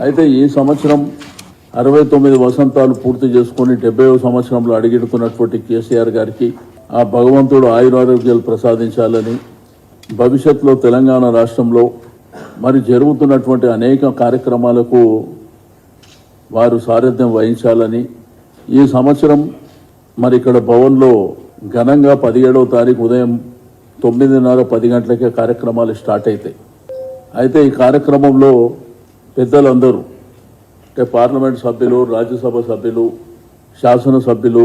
అయితే ఈ సంవత్సరం అరవై తొమ్మిది వసంతాలు పూర్తి చేసుకుని డెబ్బై సంవత్సరంలో అడిగిడుకున్నటువంటి కేసీఆర్ గారికి ఆ భగవంతుడు ఆయురారోగ్యాలు ప్రసాదించాలని భవిష్యత్తులో తెలంగాణ రాష్ట్రంలో మరి జరుగుతున్నటువంటి అనేక కార్యక్రమాలకు వారు సారథ్యం వహించాలని ఈ సంవత్సరం మరి ఇక్కడ భవన్లో ఘనంగా పదిహేడవ తారీఖు ఉదయం తొమ్మిదిన్నర పది గంటలకే కార్యక్రమాలు స్టార్ట్ అవుతాయి అయితే ఈ కార్యక్రమంలో పెద్దలందరూ అంటే పార్లమెంట్ సభ్యులు రాజ్యసభ సభ్యులు శాసనసభ్యులు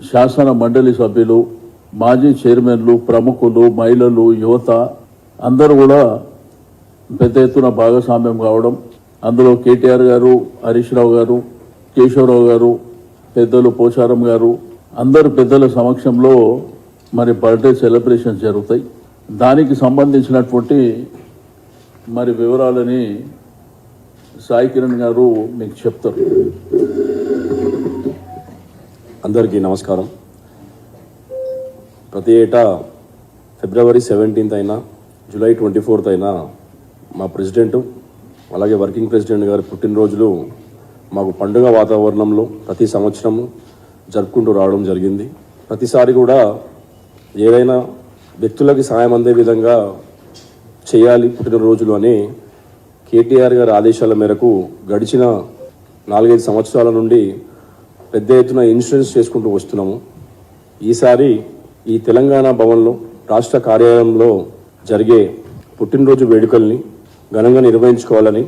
శాసన మండలి సభ్యులు మాజీ చైర్మన్లు ప్రముఖులు మహిళలు యువత అందరూ కూడా పెద్ద ఎత్తున భాగస్వామ్యం కావడం అందులో కేటీఆర్ గారు హరీష్ రావు గారు కేశవరావు గారు పెద్దలు పోచారం గారు అందరు పెద్దల సమక్షంలో మరి బర్త్డే సెలబ్రేషన్ జరుగుతాయి. దానికి సంబంధించినటువంటి మరి వివరాలని సాయి కిరణ్ గారు మీకు చెప్తారు. అందరికీ నమస్కారం. ప్రతి ఏటా ఫిబ్రవరి సెవెంటీన్త్ అయినా జూలై ట్వంటీ ఫోర్త్ అయినా మా ప్రెసిడెంట్ అలాగే వర్కింగ్ ప్రెసిడెంట్ గారి పుట్టినరోజులు మాకు పండుగ వాతావరణంలో ప్రతి సంవత్సరము జరుపుకుంటూ రావడం జరిగింది. ప్రతిసారి కూడా ఏదైనా వ్యక్తులకి సాయం అందే విధంగా చేయాలి పుట్టినరోజులు అని కేటీఆర్ గారి ఆదేశాల మేరకు గడిచిన నాలుగైదు సంవత్సరాల నుండి పెద్ద ఎత్తున ఇన్సూరెన్స్ చేసుకుంటూ వస్తున్నాము. ఈసారి ఈ తెలంగాణ భవన్లో రాష్ట్ర కార్యాలయంలో జరిగే పుట్టినరోజు వేడుకల్ని ఘనంగా నిర్వహించుకోవాలని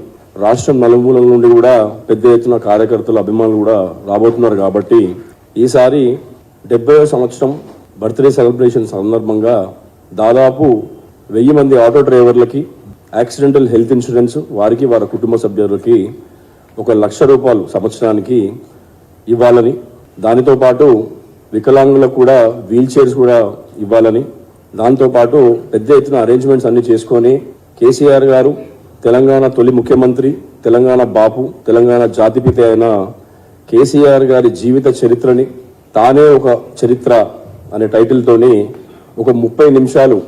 రాష్ట్రం నలుమూలల నుండి కూడా పెద్ద ఎత్తున కార్యకర్తలు అభిమానులు కూడా రాబోతున్నారు కాబట్టి ఈసారి డెబ్బై సంవత్సరం బర్త్డే సెలబ్రేషన్ సందర్భంగా దాదాపు వెయ్యి మంది ఆటో డ్రైవర్లకి యాక్సిడెంటల్ హెల్త్ ఇన్సూరెన్స్ వారికి వారి కుటుంబ సభ్యులకి ఒక లక్ష రూపాయలు సంవత్సరానికి ఇవ్వాలని దానితో పాటు వికలాంగులకు కూడా వీల్ చైర్స్ కూడా ఇవ్వాలని దాంతోపాటు పెద్ద ఎత్తున అరేంజ్మెంట్స్ అన్ని చేసుకొని కేసీఆర్ గారు తెలంగాణ తొలి ముఖ్యమంత్రి తెలంగాణ బాపు తెలంగాణ జాతిపిత అయిన కేసీఆర్ గారి జీవిత చరిత్రని తానే ఒక చరిత్ర అనే టైటిల్తోని ఒక ముప్పై నిమిషాలు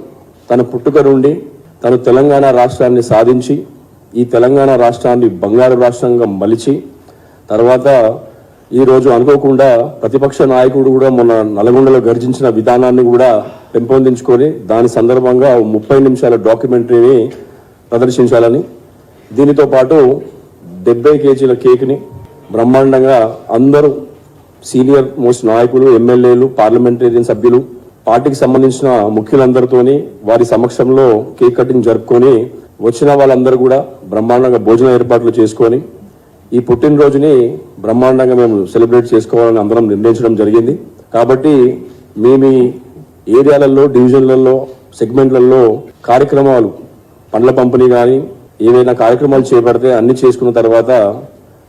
తన పుట్టుక నుండి తను తెలంగాణ రాష్ట్రాన్ని సాధించి ఈ తెలంగాణ రాష్ట్రాన్ని బంగారు రాష్ట్రంగా మలిచి తర్వాత ఈ రోజు అనుకోకుండా ప్రతిపక్ష నాయకుడు కూడా మొన్న నల్గొండలో గర్జించిన విధానాన్ని కూడా పెంపొందించుకొని దాని సందర్భంగా ముప్పై నిమిషాల డాక్యుమెంటరీని ప్రదర్శించాలని దీనితో పాటు డెబ్బై కేజీల కేక్ని బ్రహ్మాండంగా అందరూ సీనియర్ మోస్ట్ నాయకులు ఎమ్మెల్యేలు పార్లమెంటేరియన్ సభ్యులు పార్టీకి సంబంధించిన ముఖ్యులందరితోని వారి సమక్షంలో కేక్ కటింగ్ జరుపుకొని వచ్చిన వాళ్ళందరూ కూడా బ్రహ్మాండంగా భోజన ఏర్పాట్లు చేసుకొని ఈ పుట్టినరోజుని బ్రహ్మాండంగా మేము సెలబ్రేట్ చేసుకోవాలని అందరం నిర్ణయించడం జరిగింది. కాబట్టి మీ మీ ఏరియాలలో డివిజన్లలో సెగ్మెంట్లలో కార్యక్రమాలు పండ్ల పంపిణీ కానీ ఏవైనా కార్యక్రమాలు చేపడితే అన్ని చేసుకున్న తర్వాత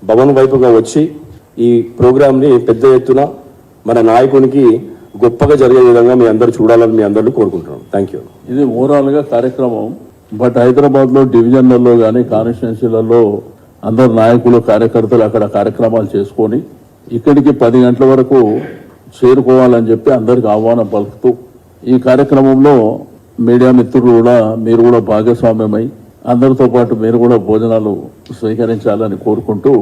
భవన్ వైపుగా వచ్చి ఈ ప్రోగ్రాంని పెద్ద ఎత్తున మన నాయకునికి గొప్పగా జరిగే విధంగా మీ అందరూ చూడాలని మీ అందరిని కోరుకుంటున్నాం. థ్యాంక్ యూ ఇది ఓవరాల్గా కార్యక్రమం. బట్ హైదరాబాద్లో డివిజన్లలో కానీ కాన్స్టిట్యున్సీలలో అందరు నాయకులు కార్యకర్తలు అక్కడ కార్యక్రమాలు చేసుకొని ఇక్కడికి పది గంటల వరకు చేరుకోవాలని చెప్పి అందరికి ఆహ్వానం పలుకుతూ ఈ కార్యక్రమంలో మీడియా మిత్రులు కూడా మీరు కూడా భాగస్వామ్యమై అందరితో పాటు మీరు కూడా భోజనాలు స్వీకరించాలని కోరుకుంటూ